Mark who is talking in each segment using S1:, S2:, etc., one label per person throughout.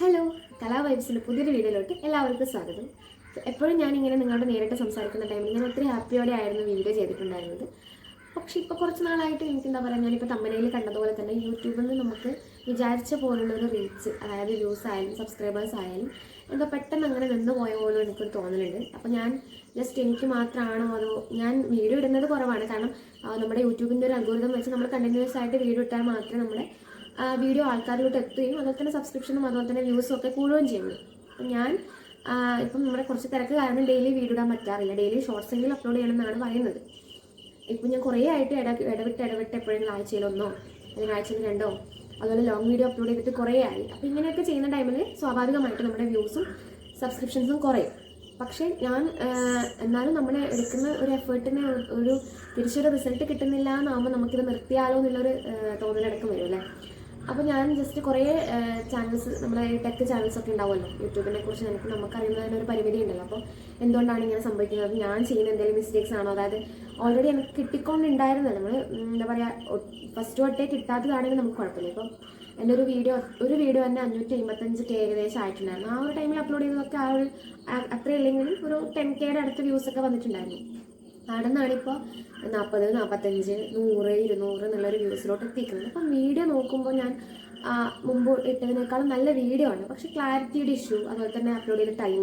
S1: Hello കലാ വൈബ്സിന്റെ പുതിയൊരു വീഡിയോയിലോട്ട് എല്ലാവർക്കും സ്വാഗതം. എപ്പോഴും ഞാനിങ്ങനെ നിങ്ങളുടെ നേരിട്ട് സംസാരിക്കുന്ന ടൈമിൽ ഞാൻ ഒത്തിരി ഹാപ്പിയോടെ ആയിരുന്നു വീഡിയോ ചെയ്തിട്ടുണ്ടായിരുന്നത്. പക്ഷേ ഇപ്പോൾ കുറച്ച് നാളായിട്ട് എനിക്ക് എന്താ പറയുക ഞാനിപ്പോൾ തമ്മനയിൽ കണ്ടതുപോലെ തന്നെ യൂട്യൂബിൽ നിന്ന് നമുക്ക് വിചാരിച്ച പോലുള്ളൊരു റീച്ച് അതായത് വ്യൂസ് ആയാലും സബ്സ്ക്രൈബേഴ്സ് ആയാലും എന്തോ പെട്ടെന്ന് അങ്ങനെ നിന്ന് പോയ പോലെ എനിക്കൊരു തോന്നലുണ്ട്. അപ്പോൾ ഞാൻ ജസ്റ്റ് എനിക്ക് മാത്രമാണോ അതോ ഞാൻ വീഡിയോ ഇടുന്നത് കുറവാണ്. കാരണം നമ്മുടെ യൂട്യൂബിന്റെ ഒരു അൽഗോരിതം വെച്ച് നമ്മൾ കണ്ടിന്യൂസ് ആയിട്ട് വീഡിയോ ഇട്ടാൽ മാത്രമേ നമ്മുടെ വീഡിയോ ആൾക്കാരിലോട്ട് എത്തുകയും അതുപോലെ തന്നെ സബ്സ്ക്രിപ്ഷനും അതുപോലെ തന്നെ വ്യൂസും ഒക്കെ കൂടുകയും ചെയ്യുള്ളൂ അപ്പം ഞാൻ ഇപ്പം നമ്മുടെ കുറച്ച് തിരക്ക് കാരണം ഡെയിലി വീഡിയോ ഇടാൻ പറ്റാറില്ല. ഡെയിലി ഷോർട്സ് എങ്കിലും അപ്ലോഡ് ചെയ്യണമെന്നാണ് പറയുന്നത്. ഇപ്പം ഞാൻ കുറേ ആയിട്ട് ഇട ഇടവിട്ട് ഇടവിട്ട് എപ്പോഴെങ്കിലും ആഴ്ചയിലൊന്നോ അല്ലെങ്കിൽ ആഴ്ചയിൽ രണ്ടോ അതുപോലെ ലോങ് വീഡിയോ അപ്ലോഡ് ചെയ്തിട്ട് കുറേ ആയി. അപ്പം ഇങ്ങനെയൊക്കെ ചെയ്യുന്ന ടൈമിൽ സ്വാഭാവികമായിട്ട് നമ്മുടെ വ്യൂസും സബ്സ്ക്രിപ്ഷൻസും കുറയും. പക്ഷേ ഞാൻ എന്നാലും നമ്മൾ എടുക്കുന്ന ഒരു എഫേർട്ടിന് ഒരു തിരിച്ചൊരു റിസൾട്ട് കിട്ടുന്നില്ല എന്നാകുമ്പോൾ നമുക്കിത് നിർത്തിയാലോ എന്നുള്ളൊരു തോന്നലടക്കം വരും അല്ലേ? അപ്പോൾ ഞാൻ ജസ്റ്റ് കുറേ ചാനൽസ് നമ്മുടെ ടെക് ചാനൽസ് ഒക്കെ ഉണ്ടാവുമല്ലോ. യൂട്യൂബിനെ കുറിച്ച് നമുക്ക് നമുക്കറിയുന്നതിന് ഒരു പരിമിതി ഉണ്ടല്ലോ. അപ്പോൾ എന്തുകൊണ്ടാണ് ഇങ്ങനെ സംഭവിക്കുന്നത്? ഞാൻ ചെയ്യുന്ന എന്തെങ്കിലും മിസ്റ്റേക്സ് ആണോ? അതായത് ഓൾറെഡി എനിക്ക് കിട്ടിക്കൊണ്ടുണ്ടായിരുന്നല്ലോ. നമ്മൾ എന്താ പറയുക ഫസ്റ്റ് തൊട്ടേ കിട്ടാത്തതാണെങ്കിൽ നമുക്ക് കുഴപ്പമില്ല. ഇപ്പം എന്റെ ഒരു വീഡിയോ ഒരു വീഡിയോ തന്നെ അഞ്ഞൂറ്റി അമ്പത്തഞ്ച് കെ ഏകദേശം ആയിട്ടുണ്ടായിരുന്നു. ആ ഒരു ടൈമിൽ അപ്ലോഡ് ചെയ്തതൊക്കെ ആ ഒരു അത്ര ഇല്ലെങ്കിലും ഒരു ടെൻ കെയുടെ അടുത്ത് വ്യൂസ് ഒക്കെ വന്നിട്ടുണ്ടായിരുന്നു. ഇപ്പോൾ നാൽപ്പത് നാൽപ്പത്തഞ്ച് നൂറ് ഇരുന്നൂറ് എന്നുള്ളൊരു വ്യൂസിലോട്ട് എത്തിക്കുന്നത് അപ്പം വീഡിയോ നോക്കുമ്പോൾ ഞാൻ മുമ്പ് ഇട്ടതിനേക്കാളും നല്ല വീഡിയോ ആണ്. പക്ഷെ ക്ലാരിറ്റിയുടെ ഇഷ്യൂ അതുപോലെ തന്നെ അപ്ലോഡ് ചെയ്ത ടൈം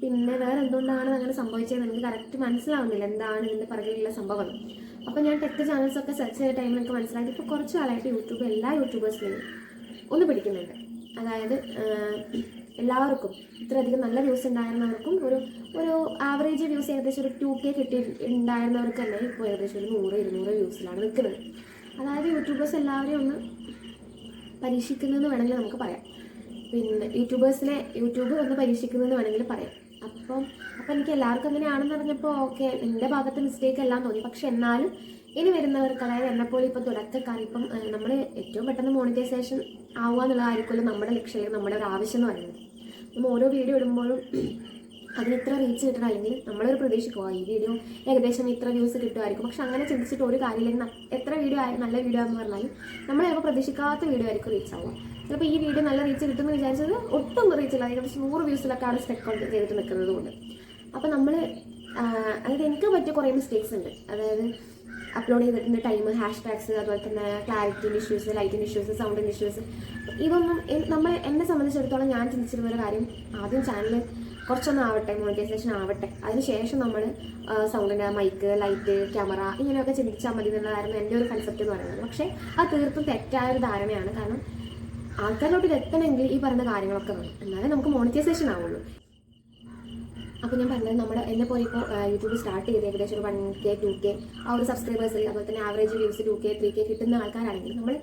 S1: പിന്നെ വേറെ എന്തുകൊണ്ടാണ് അങ്ങനെ സംഭവിച്ചത് എനിക്ക് കറക്റ്റ് മനസ്സിലാവുന്നില്ല. എന്താണ് ഇതിന്റെ പിറകിലുള്ള സംഭവം? അപ്പോൾ ഞാൻ ടെക് ചാനൽസൊക്കെ സെർച്ച് ചെയ്ത ടൈമിൽ എനിക്ക് മനസ്സിലായത് ഇപ്പോൾ കുറച്ച് കാലമായിട്ട് യൂട്യൂബ് എല്ലാ യൂട്യൂബേഴ്സിനെയും ഒന്ന് പിടിക്കുന്നുണ്ട്. അതായത് എല്ലാവർക്കും ഇത്രയധികം നല്ല വ്യൂസ് ഉണ്ടായിരുന്നവർക്കും ഒരു ഒരു ആവറേജ് വ്യൂസ് ഏകദേശം ഒരു ടു കെ കിട്ടി ഉണ്ടായിരുന്നവർക്ക് തന്നെ ഇപ്പോൾ ഏകദേശം ഒരു നൂറ് ഇരുന്നൂറ് വ്യൂസിലാണ് നിൽക്കുന്നത്. അതായത് യൂട്യൂബേഴ്സ് എല്ലാവരെയും ഒന്ന് പരീക്ഷിക്കുന്നതെന്ന് വേണമെങ്കിൽ നമുക്ക് പറയാം. പിന്നെ യൂട്യൂബേഴ്സിനെ യൂട്യൂബ് ഒന്ന് പരീക്ഷിക്കുന്നതെന്ന് വേണമെങ്കിൽ പറയാം. അപ്പം അപ്പം എനിക്ക് എല്ലാവർക്കും അങ്ങനെയാണെന്ന് പറഞ്ഞപ്പോൾ ഓക്കെ എന്റെ ഭാഗത്ത് മിസ്റ്റേക്ക് എല്ലാം തോന്നി. പക്ഷെ എന്നാലും ഇനി വരുന്നവർക്ക് അതായത് എന്നെപ്പോലെ ഇപ്പോൾ തുടക്കക്കാർ ഇപ്പം നമ്മൾ ഏറ്റവും പെട്ടെന്ന് മോണിറ്റൈസേഷൻ ആവുക എന്നുള്ളതായിരിക്കുമല്ലോ നമ്മുടെ ലക്ഷ്യം നമ്മുടെ ഒരു ആവശ്യം എന്ന് പറയുന്നത്. നമ്മൾ ഓരോ വീഡിയോ ഇടുമ്പോഴും അതിന് ഇത്ര റീച്ച് കിട്ടണം അല്ലെങ്കിൽ നമ്മളൊരു പ്രതീക്ഷിക്കുക ഈ വീഡിയോ ഏകദേശം ഇത്ര വ്യൂസ് കിട്ടുമായിരിക്കും. പക്ഷെ അങ്ങനെ ചിന്തിച്ചിട്ട് ഒരു കാര്യമില്ലെങ്കിൽ എത്ര വീഡിയോ ആയാലും നല്ല വീഡിയോ എന്ന് പറഞ്ഞാലും നമ്മൾ ചിലപ്പോൾ പ്രതീക്ഷിക്കാത്ത വീഡിയോ ആയിരിക്കും റീച്ച് ആവുക. ചിലപ്പോൾ ഈ വീഡിയോ നല്ല റീച്ച് കിട്ടുമെന്ന് വിചാരിച്ചത് ഒട്ടും റീച്ച് ഇല്ല. ഏകദേശം നൂറ് വ്യൂസിലൊക്കെ അവിടെ സ്റ്റെക്ക് ചെയ്തിട്ട് നിൽക്കുന്നത് കൊണ്ട്. അപ്പോൾ നമ്മൾ അതായത് എനിക്ക് പറ്റിയ കുറേ മിസ്റ്റേക്സ് ഉണ്ട്. അതായത് അപ്ലോഡ് ചെയ്തിട്ടുണ്ട് ടൈം ഹാഷ് ടാഗ്സ് അതുപോലെ തന്നെ ക്ലാരിറ്റിന്റെ ഇഷ്യൂസ് ലൈറ്റിന്റെ ഇഷ്യൂസ് സൗണ്ടിന്റെ ഇഷ്യൂസ് ഇതൊന്നും നമ്മൾ എന്നെ സംബന്ധിച്ചിടത്തോളം ഞാൻ ചിന്തിച്ചിരുന്ന ഒരു കാര്യം ആദ്യം ചാനൽ കുറച്ചൊന്നും ആവട്ടെ മോണിറ്റൈസേഷൻ ആവട്ടെ. അതിനുശേഷം നമ്മൾ സൗണ്ടിന്റെ മൈക്ക് ലൈറ്റ് ക്യാമറ ഇങ്ങനെയൊക്കെ ചിന്തിച്ചാൽ മതി എന്നുള്ളതായിരുന്നു എന്റെ ഒരു കൺസെപ്റ്റ് എന്ന് പറയുന്നത്. പക്ഷേ അത് തീർത്തും തെറ്റായ ഒരു ധാരണയാണ്. കാരണം ആൾക്കാരിലോട്ട് എത്തണമെങ്കിൽ ഈ പറയുന്ന കാര്യങ്ങളൊക്കെ വേണം. എന്നാലേ നമുക്ക് മോണിറ്റൈസേഷൻ ആവുള്ളൂ. അപ്പോൾ ഞാൻ പറഞ്ഞത് നമ്മൾ എന്നെ പോലെ ഇപ്പോൾ യൂട്യൂബ് സ്റ്റാർട്ട് ചെയ്ത് ഏകദേശം ഒരു വൺ കെ ടു കെ ആ ഒരു സബ്സ്ക്രൈബേഴ്സിൽ അതുപോലെ തന്നെ average views two K three K കിട്ടുന്ന ആൾക്കാരാണെങ്കിൽ നമ്മൾ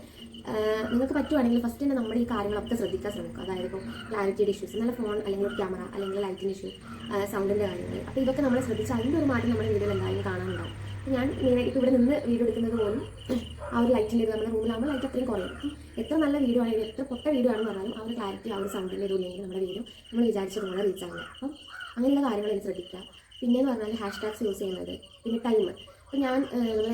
S1: നിങ്ങൾക്ക് പറ്റുവാണെങ്കിൽ ഫസ്റ്റ് തന്നെ നമ്മുടെ ഈ കാര്യങ്ങളൊക്കെ ശ്രദ്ധിക്കാൻ ശ്രമിക്കുക. അതായത് ഇപ്പോൾ ക്ലാരിറ്റിയുടെ ഇഷ്യൂസ് നല്ല ഫോൺ അല്ലെങ്കിൽ ക്യാമറ അല്ലെങ്കിൽ ലൈറ്റിന്റെ ഇഷ്യൂ സൗണ്ടിന്റെ കാര്യങ്ങൾ അപ്പോൾ ഇതൊക്കെ നമ്മൾ ശ്രദ്ധിച്ചാൽ അതിന്റെ ഒരു മാറ്റം നമ്മുടെ വീഡിയോയിൽ എന്തായാലും കാണാനുണ്ടാവും. ഞാൻ ഇങ്ങനെ ഇപ്പോൾ ഇവിടെ നിന്ന് വീഡിയോ എടുക്കുന്നത് പോലും ആ ഒരു ലൈറ്റിന്റെ നമ്മുടെ റൂമിലാകുമ്പോൾ ലൈറ്റ് അത്രയും കുറയും. അപ്പം എത്ര നല്ല വീഡിയോ ആണെങ്കിലും എത്ര പൊട്ട വീഡിയോ ആണെന്ന് പറഞ്ഞാലും ആ ഒരു ക്ലാരിറ്റി ആ ഒരു സൗണ്ടിന്റെ ഇതുമില്ലെങ്കിൽ നമ്മുടെ വീഡിയോ നമ്മൾ വിചാരിച്ചതുപോലെ റീച്ച് ആവില്ല. അപ്പം അങ്ങനെയുള്ള കാര്യങ്ങൾ ശ്രദ്ധിക്കുക പിന്നെയെന്ന് പറഞ്ഞാൽ ഹാഷ് ടാഗ്സ് യൂസ് ചെയ്യുന്നത്. പിന്നെ ടൈം അപ്പോൾ ഞാൻ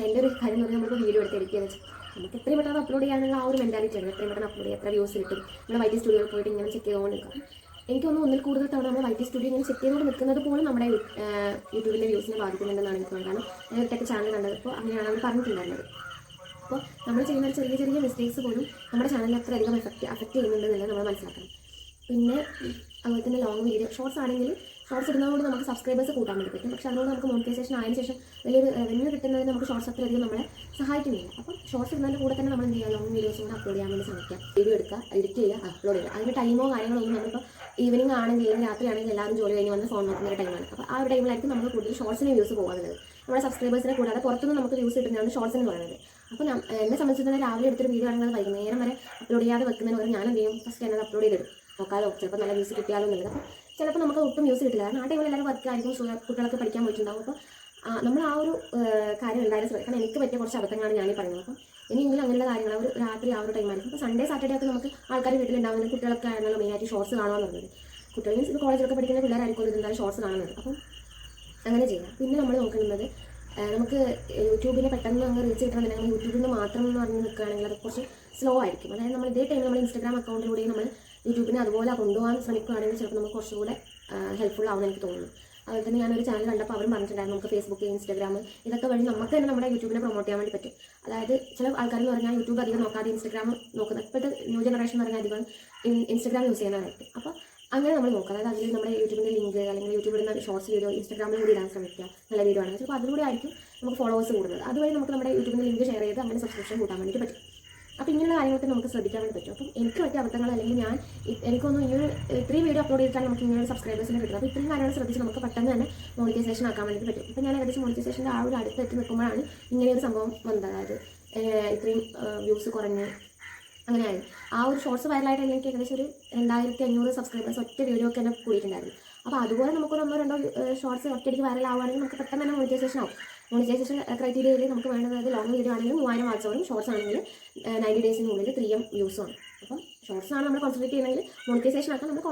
S1: എന്റെ ഒരു കാര്യം എന്ന് പറഞ്ഞാൽ നമുക്ക് വീഡിയോ എടുത്ത് എഡിറ്റ് ചെയ്ത് നമുക്ക് എത്രയും പെട്ടെന്ന് അപ്ലോഡ് ചെയ്യാനുള്ള ആ ഒരു മെന്റാലിറ്റി ആണ്. എത്രയും പെട്ടെന്ന് അപ്ലോഡ് ചെയ്യുക എത്ര വ്യൂസ് കിട്ടും. നമ്മൾ വൈറ്റ് സ്റ്റുഡിയോയിൽ പോയിട്ട് ഇങ്ങനെ ചെക്ക് ചെയ്തുകൊണ്ട് നിൽക്കാം എനിക്ക് തോന്നുന്നു ഒന്നിൽ കൂടുതൽ തവണ നമ്മൾ വൈറ്റി സ്റ്റുഡിയോ ഇങ്ങനെ സെറ്റ് ചെയ്തുകൊണ്ട് നിൽക്കുന്നത് പോലും നമ്മുടെ യൂട്യൂബിന്റെ വ്യൂസിനെ ബാധിക്കുന്നുണ്ടെന്നാണ് എനിക്ക് കാരണം ഒറ്റയ്ക്ക് ചാനൽ കണ്ടപ്പോൾ അങ്ങനെയാണ് അവർ പറഞ്ഞിട്ടുണ്ടായിരുന്നത്. അപ്പോൾ നമ്മൾ ചെയ്യുന്ന ചെറിയ ചെറിയ മിസ്റ്റേക്സ് പോലും നമ്മുടെ ചാനലിൽ അത്ര അധികം എഫക്റ്റ് അഫക്റ്റ് ചെയ്യുന്നുണ്ട് എന്നുള്ളത് നമ്മൾ മനസ്സിലാക്കണം പിന്നെ അതുപോലെ തന്നെ ലോങ് വീഡിയോ ഷോർട്സ് ആണെങ്കിൽ ഷോർട്സ് ഇടുന്നതുകൊണ്ട് നമുക്ക് സബ്സ്ക്രൈബേഴ്സ് കൂട്ടാൻ വേണ്ടി പറ്റും. പക്ഷേ അതുകൊണ്ട് നമുക്ക് മോണിറ്റൈസേഷൻ ആയതിനു ശേഷം വലിയൊരു റവന്യൂ കിട്ടുന്നതിന് നമുക്ക് ഷോർട്സ് അത്രയധികം നമ്മളെ സഹായിക്കുന്നില്ല. അപ്പം ഷോർട്സ് ഇടുന്നതിന്റെ കൂടെ തന്നെ നമ്മൾ എന്ത് ചെയ്യുക ലോങ് വീഡിയോസ് കൂടെ അപ്ലോഡ് ചെയ്യാൻ വേണ്ടി ശ്രമിക്കുക വീഡിയോ എടുക്കുക എഡിറ്റ് ചെയ്യുക അപ്ലോഡ് ചെയ്യുക. അതിന്റെ ടൈമോ കാര്യങ്ങളോ ഒന്നും നമ്മളിപ്പോൾ ഈവനിങ് ആണെങ്കിൽ അല്ലെങ്കിൽ രാത്രി ആണെങ്കിൽ എല്ലാവരും ജോലി കഴിഞ്ഞ് വന്ന് ഫോൺ നോക്കുന്ന ടൈമാണ് അപ്പോൾ ആ ഒരു ടൈമിലായിരിക്കും നമുക്ക് കൂടുതൽ ഷോർട്സിന് വ്യൂസ് പോകുന്നത് നമ്മുടെ സബ്സ്ക്രൈബേഴ്സിനെ കൂടാതെ പുറത്തുനിന്ന് നമുക്ക് വ്യൂസ് കിട്ടുന്നതാണ് ഷോർട്സ് എന്ന് പറയുന്നത്. അപ്പോൾ എന്നെ സംബന്ധിച്ചിടത്തോളം രാവിലെ എടുത്തൊരു വീഡിയോ ആണെങ്കിൽ വൈകുന്നേരം വരെ അപ്ലോഡ് ചെയ്യാതെ വെക്കുന്നതിന് പകരം ഞാൻ എന്ത് ചെയ്യും? ഫസ്റ്റ് എന്നത് അപ്ലോഡ് ചെയ്തിടും നോക്കാലോ ചിലപ്പോൾ നല്ല വ്യൂസ് കിട്ടിയാലോ എന്നുള്ളത്. അപ്പോൾ ചിലപ്പോൾ നമുക്ക് ഒട്ടും യൂസ് കിട്ടില്ല. കാരണം ആ ടൈമിൽ എല്ലാവരും വർക്ക് ആയിരിക്കും കുട്ടികളൊക്കെ പഠിക്കാൻ പോയിട്ടുണ്ടാവും. അപ്പോൾ നമ്മൾ ആ ഒരു കാര്യം എന്തായാലും ശ്രദ്ധിക്കണം എനിക്ക് പറ്റിയ കുറച്ച് അബദ്ധങ്ങളാണ് ഈ പറയുന്നത്. അപ്പം ഇനിയെങ്കിലും അങ്ങനെയുള്ള കാര്യങ്ങൾ ഒരു രാത്രി ആ ഒരു ടൈമായിരിക്കും അപ്പോൾ സൺഡേ സാറ്റർഡേ ഒക്കെ നമുക്ക് ആൾക്കാർ വീട്ടിലുണ്ടാവുന്ന കുട്ടികളൊക്കെ ആയിരുന്നല്ലോ മെയിനായിട്ട് ഷോർട്സ് കാണുമെന്ന് പറഞ്ഞത് കുട്ടികൾ മീൻസ് കോളേജിലൊക്കെ പഠിക്കുന്ന പിള്ളേരായിരിക്കും എന്തായാലും ഷോർട്സ് കാണുന്നത്. അപ്പം അങ്ങനെ ചെയ്യാം. പിന്നെ നമ്മൾ നോക്കുന്നത് നമുക്ക് യൂട്യൂബിനെ പെട്ടെന്ന് അങ്ങ് റീച്ച് കിട്ടണമെന്നുണ്ടെങ്കിൽ യൂട്യൂബിൽ നിന്ന് മാത്രം എന്ന് പറഞ്ഞ് നിൽക്കുകയാണെങ്കിൽ അത് കുറച്ച് സ്ലോ ആയിരിക്കും. അതായത് നമ്മൾ ഇതേ ടൈം നമ്മൾ ഇൻസ്റ്റാഗ്രാം അക്കൗണ്ടിലൂടെയും നമ്മൾ യൂട്യൂബിനെ അതുപോലെ കൊണ്ടുപോകാൻ ശ്രമിക്കുകയാണെങ്കിൽ ചിലപ്പോൾ നമുക്ക് കുറച്ചുകൂടെ ഹെൽപ്ഫുൾ ആവുമെന്ന് എനിക്ക് തോന്നുന്നു. അതുപോലെ തന്നെ ഞാനൊരു ചാനൽ കണ്ടപ്പോൾ അവരും പറഞ്ഞിട്ടുണ്ടായിരുന്നു നമുക്ക് ഫേസ്ബുക്ക് ഇൻസ്റ്റാഗ്രാം ഇതൊക്കെ വഴി നമുക്ക് തന്നെ നമ്മുടെ യൂട്യൂബിനെ പ്രൊമോട്ട് ചെയ്യാൻ വേണ്ടി പറ്റും. അതായത് ചില ആൾക്കാർ എന്ന് പറഞ്ഞാൽ യൂട്യൂബ് അധികം നോക്കാതെ ഇൻസ്റ്റാഗ്രാം നോക്കുന്നത് ഇപ്പോഴത്തെ ന്യൂ ജനറേഷൻ എന്ന് പറഞ്ഞാൽ അധികം ഇൻ- ഇൻസ്റ്റാഗ്രാം യൂസ് ചെയ്യാനായിട്ട് അപ്പോൾ അങ്ങനെ നമ്മൾ നോക്കുക അതായത് അതിൽ നമ്മുടെ യൂട്യൂബിന്റെ ലിങ്ക് അല്ലെങ്കിൽ യൂട്യൂബിൽ നിന്ന് ഷോർട്സ് വീഡിയോ ഇൻസ്റ്റാഗ്രാമിൽ കൂടി ഇടാൻ ശ്രമിക്കുക നല്ല വീഡിയോ ആണെങ്കിൽ. ചിലപ്പോൾ അതിലൂടെ ആയിരിക്കും നമുക്ക് ഫോളോവേഴ്സ് കൂടുന്നത്. അതുവഴി നമുക്ക് നമ്മുടെ യൂട്യൂബിന്റെ ലിങ്ക് ഷെയർ ചെയ്ത് അങ്ങനെ സബ്സ്ക്രിപ്ഷൻ കൂട്ടാൻ വേണ്ടിയിട്ട് പറ്റും. അപ്പോൾ ഇങ്ങനെയുള്ള കാര്യങ്ങളൊക്കെ നമുക്ക് ശ്രദ്ധിക്കാൻ വേണ്ടി പറ്റും. അപ്പം എനിക്ക് പറ്റിയ അബദ്ധങ്ങൾ അല്ലെങ്കിൽ ഞാൻ എനിക്കൊന്നും ഈ ഒരു ഇത്രയും വീഡിയോ അപ്ലോഡ് ചെയ്തിട്ടാണ് നമുക്ക് ഇങ്ങനെ സബ്സ്ക്രൈബേഴ്സിനെ കിട്ടുന്നത്. അപ്പോൾ ഇത്രയും കാര്യങ്ങൾ ശ്രദ്ധിച്ച് നമുക്ക് പെട്ടെന്ന് തന്നെ മോണിറ്റൈസേഷൻ ആക്കാൻ വേണ്ടി പറ്റും. ഇപ്പോൾ ഞാൻ ഏകദേശം മോണിറ്റൈസേഷന്റെ ആ ഒരു അടുത്ത് എത്തി നിൽക്കുമ്പോഴാണ് ഇങ്ങനെ ഒരു സംഭവം വന്നത്. അതായത് ഇത്രയും വ്യൂസ് കുറഞ്ഞ് അങ്ങനെയായി. ആ ഒരു ഷോർട്സ് വൈറലായിട്ട് എനിക്ക് ഏകദേശം ഒരു രണ്ടായിരത്തി അഞ്ഞൂറ് സബ്സ്ക്രൈബേഴ്സ് ഒറ്റ വീഡിയോ ഒക്കെ തന്നെ കൂടിയിട്ടുണ്ടായിരുന്നു. അപ്പോൾ അതുപോലെ നമുക്ക് ഒന്നോ രണ്ടോ ഷോർട്സ് ഒറ്റയ്ക്ക് വൈറലാവുകയാണെങ്കിൽ നമുക്ക് പെട്ടെന്ന് തന്നെ മോണിറ്റൈസേഷൻ ആവും. മോണിറ്റൈസേഷൻ ക്രൈറ്റീരിയയിൽ നമുക്ക് വേണ്ടത് ലോങ് വീഡിയോ ആണെങ്കിലും മൂവായിരം വാട്സ് അവറും ഷോർട്സ് ആണെങ്കിൽ നയന്റി ഡേയ്സിനുള്ളിൽ ത്രീ എം ആണ്. അപ്പം ഷോർട്സ് ആണ് നമ്മൾ കോൺസെൻട്രേറ്റ് ചെയ്യുന്നെങ്കിൽ മോണിറ്റൈസേഷൻ ആക്കാൻ നമ്മൾ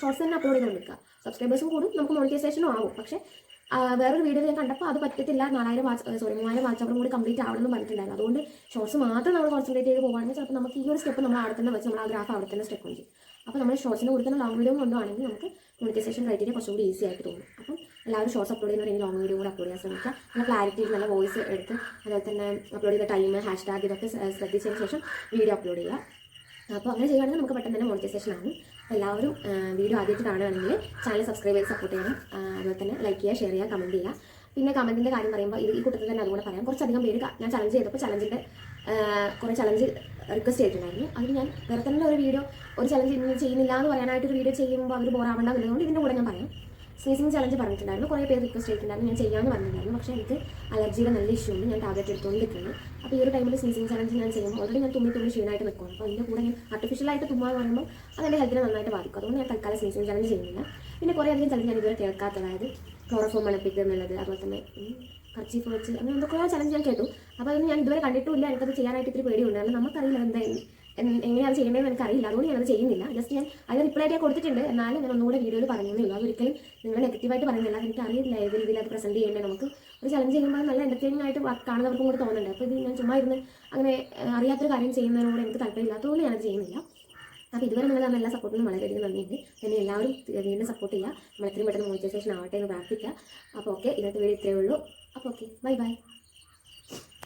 S1: ഷോർട്സ് തന്നെ അപ്ലോഡ് ചെയ്ത് ചെയ്തുകൊണ്ടിരിക്കുക സബ്സ്ക്രൈബേഴ്സും കൂടും നമുക്ക് മോണിറ്റൈസേഷനും ആവും. പക്ഷേ വേറൊരു വീഡിയോ ഞാൻ കണ്ടപ്പോൾ അത് പറ്റത്തില്ല നാലായിരം വാച്ച് സോറി മൂവായിരം വാച്ച് അവറും കൂടി കംപ്ലീറ്റ് ആവണമെന്ന് പറഞ്ഞിട്ടുണ്ടായിരുന്നു. അതുകൊണ്ട് ഷോർട്സ് മാത്രം നമ്മൾ കോൺസെൻട്രേറ്റ് ചെയ്ത് പോകുകയാണെങ്കിൽ ചിലപ്പോൾ നമുക്ക് ഈ ഒരു സ്റ്റെപ്പ് നമ്മൾ അവിടെ തന്നെ വെച്ച് നമ്മൾ ആ ഗ്രാഫ് അവിടെ തന്നെ സ്റ്റെപ്പ് ചെയ്യും. അപ്പോൾ നമ്മൾ ഷോർട്സിൽ കൊടുക്കുന്ന ലോങ് വീഡിയോ കൊണ്ടുവാണെങ്കിൽ നമുക്ക് മോണിറ്റൈസേഷൻ ക്രൈറ്റീരിയ കുറച്ചും കൂടി ഈസി ആയിട്ട് തോന്നും. അപ്പം എല്ലാവരും ഷോർട്സ് അപ്ലോഡ് ചെയ്യുന്നവരെങ്കിൽ ലോങ് വീഡിയോ കൂടെ അപ്ലോഡ് ചെയ്യാൻ ശ്രമിക്കുക. നല്ല ക്ലാരിറ്റി നല്ല വോയിസ് എടുത്ത് അതുപോലെ തന്നെ അപ്ലോഡ് ചെയ്ത ടൈം ഹാഷ് ടാഗ് ഇതൊക്കെ ശ്ര- ശ്രദ്ധിച്ചതിന് ശേഷം വീഡിയോ അപ്ലോഡ് ചെയ്യുക. അപ്പോൾ അങ്ങനെ ചെയ്യുകയാണെങ്കിൽ നമുക്ക് പെട്ടെന്ന് തന്നെ മോണിറ്റൈസേഷൻ ആണ് എല്ലാവരും വീഡിയോ ആദ്യമായിട്ട് കാണുകയാണെങ്കിൽ ചാനൽ സബ്സ്ക്രൈബ് ചെയ്ത് സപ്പോർട്ട് ചെയ്യണം. അതുപോലെ തന്നെ ലൈക്ക് ചെയ്യുക ഷെയർ ചെയ്യുക കമന്റ് ചെയ്യുക. പിന്നെ കമന്റിന്റെ കാര്യം പറയുമ്പോൾ ഈ കൂട്ടത്തിൽ തന്നെ അതുകൂടെ പറയാം. കുറച്ചധികം പേര് ഞാൻ ചലഞ്ച് ചെയ്തപ്പോൾ ചലഞ്ചിന്റെ കുറേ ചലഞ്ച് റിക്വസ്റ്റ് ചെയ്തിട്ടുണ്ടായിരുന്നു. അതിൽ ഞാൻ വേറെ തന്നെ ഒരു വീഡിയോ ഒരു ചലഞ്ച് ഇന്ന് ചെയ്യുന്നില്ല എന്ന് പറയാനായിട്ട് ഒരു വീഡിയോ ചെയ്യുമ്പോൾ അവർ ബോറാവണ്ട എന്നുള്ളതുകൊണ്ട് ഇതിന്റെ കൂടെ ഞാൻ പറയാം. സ്നീസിങ് ചലഞ്ച് പറഞ്ഞിട്ടുണ്ടായിരുന്നു. കുറേ പേര് റിക്വസ്റ്റ് ചെയ്തിട്ടുണ്ടായിരുന്നു. ഞാൻ ചെയ്യാമെന്ന് പറഞ്ഞിട്ടുണ്ടായിരുന്നു. പക്ഷേ എനിക്ക് അലർജിയുടെ നല്ല ഇഷ്യൂ ഉണ്ട്. ഞാൻ ടാബ്ലറ്റ് എടുത്തുകൊണ്ടിരിക്കുന്നത് അപ്പോൾ ഈ ഒരു ടൈമിൽ സ്നീസിങ് ചലഞ്ച് ഞാൻ ചെയ്യുമ്പോൾ ഓൾറെഡി ഞാൻ തുമ്മി തുമ്മി ക്ഷീണമായിട്ട് നിൽക്കും. അപ്പോൾ അതിന്റെ കൂടെ ഞാൻ ആർട്ടിഫിഷ്യലായിട്ട് തുമ്മാ എന്ന് പറയുമ്പോൾ അതെന്റെ ഹെൽത്തിനെ നന്നായിട്ട് ബാധിക്കും. അതുകൊണ്ട് ഞാൻ തൽക്കാലം സ്നീസിങ് ചലഞ്ച് ചെയ്യുന്നില്ല. പിന്നെ കുറേ അധികം ചലഞ്ച് ഞാൻ ഇതുവരെ കേൾക്കാത്ത അതായത് ക്ലോറോഫോം മണപ്പിക്കുക എന്നുള്ളത്. അതുപോലെ തന്നെ കർച്ചീഫ് വെച്ച് അങ്ങനെ എന്തൊക്കെയോ ചലഞ്ച് ഞാൻ കേട്ടു. അപ്പോൾ അതൊന്നും ഞാൻ ഇതുവരെ കണ്ടിട്ടുമില്ല. എനിക്കത് ചെയ്യാനായിട്ട് ഇത്തിരി പേടിയുണ്ട്. കാരണം നമുക്കറിയില്ല എന്താ എങ്ങനെയാണ് ചെയ്യേണ്ടതെന്ന് എനിക്കറിയില്ല. അതുകൊണ്ട് ഞാനത് ചെയ്യുന്നില്ല. ജസ്റ്റ് ഞാൻ അതിന് റിപ്ലൈ ആയിട്ട് കൊടുത്തിട്ടുണ്ട്. എന്നാലും ഞാൻ ഒന്നുകൂടെ വീഡിയോയിൽ പറഞ്ഞതേ ഉള്ളൂ. അതൊരിക്കലും നിങ്ങൾ നെഗറ്റീവായിട്ട് പറയുന്നില്ല. എനിക്ക് അറിയില്ല ഏത് രീതിയിൽ അത് പ്രസന്റ് ചെയ്യേണ്ടത്. നമുക്ക് ഒരു ചലഞ്ച് ചെയ്യുമ്പോൾ നല്ല എന്റർടൈനിങ് ആയിട്ട് കാണുന്നവർക്കും കൂടെ തോന്നുന്നുണ്ട്. അപ്പോൾ ഇത് ഞാൻ ചുമ്മാ ഇരുന്ന് അങ്ങനെ അറിയാത്തൊരു കാര്യം ചെയ്യുന്നതിനോട് എനിക്ക് താല്പര്യമില്ലാത്തതുകൊണ്ട് ഞാനത് ചെയ്യുന്നില്ല. അപ്പോൾ ഇതുവരെ നിങ്ങൾ തന്ന എല്ലാ സപ്പോർട്ടിനും വളരെയധികം നന്ദിയുണ്ട്. എന്നെ എല്ലാവരും വീണ്ടും സപ്പോർട്ട് ചെയ്യുക. നമ്മൾ എത്രയും പെട്ടെന്ന് മോണിറ്റൈസേഷൻ ആവട്ടെ എന്ന് പ്രാർത്ഥിക്കുക. അപ്പോൾ ഓക്കെ ഇന്നത്തെ വീഡിയോ ഇത്രയേ ഉള്ളൂ. അപ്പോൾ ഓക്കെ ബൈ ബൈ